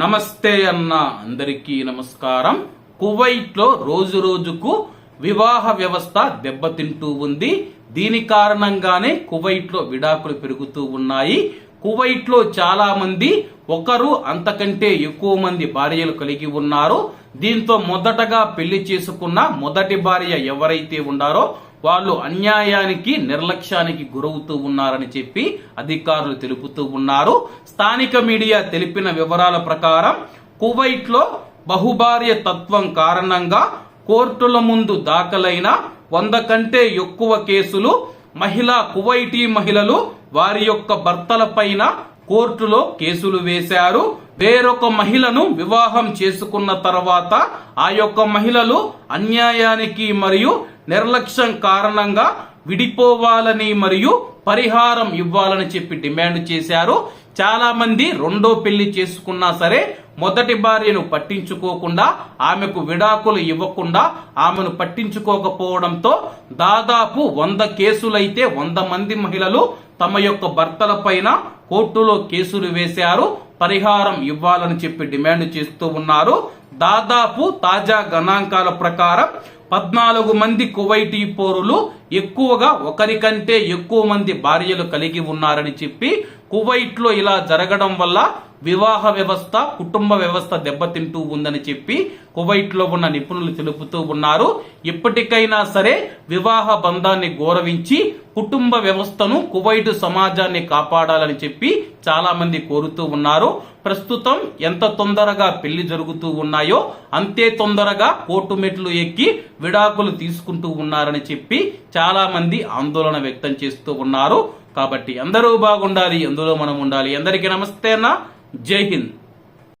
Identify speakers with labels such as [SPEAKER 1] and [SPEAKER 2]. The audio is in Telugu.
[SPEAKER 1] నమస్తే అన్న అందరికీ నమస్కారం. కువైట్లో రోజు రోజుకు వివాహ వ్యవస్థ దెబ్బతింటూ ఉంది. దీని కారణంగానే కువైట్లో విడాకులు పెరుగుతూ ఉన్నాయి. కువైట్లో చాలా మంది ఒకరు అంతకంటే ఎక్కువ మంది భార్యలు కలిగి ఉన్నారు. దీంతో మొదటగా పెళ్ళి చేసుకున్న మొదటి భార్య ఎవరైతే ఉన్నారో వాళ్ళు అన్యాయానికి నిర్లక్ష్యానికి గురవుతూ ఉన్నారని చెప్పి అధికారులు తెలుపుతూ ఉన్నారు. స్థానిక మీడియా తెలిపిన వివరాల ప్రకారం కువైట్లో బహుభార్య తత్వం కారణంగా కోర్టుల ముందు దాఖలైన వంద కంటే ఎక్కువ కేసులు మహిళా కువైటీ మహిళలు వారి యొక్క భర్తలపైన కోర్టులో కేసులు వేశారు. వేరొక మహిళను వివాహం చేసుకున్న తర్వాత ఆ యొక్క మహిళలు అన్యాయానికి మరియు నిర్లక్ష్యం కారణంగా విడిపోవాలని మరియు పరిహారం ఇవ్వాలని చెప్పి డిమాండ్ చేశారు. చాలా మంది రెండో పెళ్ళి చేసుకున్నా సరే మొదటి భార్యను పట్టించుకోకుండా ఆమెకు విడాకులు ఇవ్వకుండా ఆమెను పట్టించుకోకపోవడంతో దాదాపు వంద కేసులైతే వంద మంది మహిళలు తమ యొక్క భర్తల పైన కోర్టులో కేసులు వేశారు. పరిహారం ఇవ్వాలని చెప్పి డిమాండ్ చేస్తూ ఉన్నారు. దాదాపు తాజా గణాంకాల ప్రకారం పద్నాలుగు మంది కువైటీ పౌరులు ఎక్కువగా ఒకరికంటే ఎక్కువ మంది భార్యలు కలిగి ఉన్నారని చెప్పి కువైట్లో ఇలా జరగడం వల్ల వివాహ వ్యవస్థ కుటుంబ వ్యవస్థ దెబ్బతింటూ ఉందని చెప్పి కువైట్లో ఉన్న నిపుణులు తెలుపుతూ ఉన్నారు. ఇప్పటికైనా సరే వివాహ బంధాన్ని గౌరవించి కుటుంబ వ్యవస్థను కువైట్ సమాజాన్ని కాపాడాలని చెప్పి చాలా మంది కోరుతూ ఉన్నారు. ప్రస్తుతం ఎంత తొందరగా పెళ్ళి జరుగుతూ ఉన్నాయో అంతే తొందరగా కోర్టు మెట్లు ఎక్కి విడాకులు తీసుకుంటూ ఉన్నారని చెప్పి చాలా మంది ఆందోళన వ్యక్తం చేస్తూ ఉన్నారు. కాబట్టి అందరూ బాగుండాలి అందులో మనం ఉండాలి. అందరికీ నమస్తే అన్న. జై హింద్.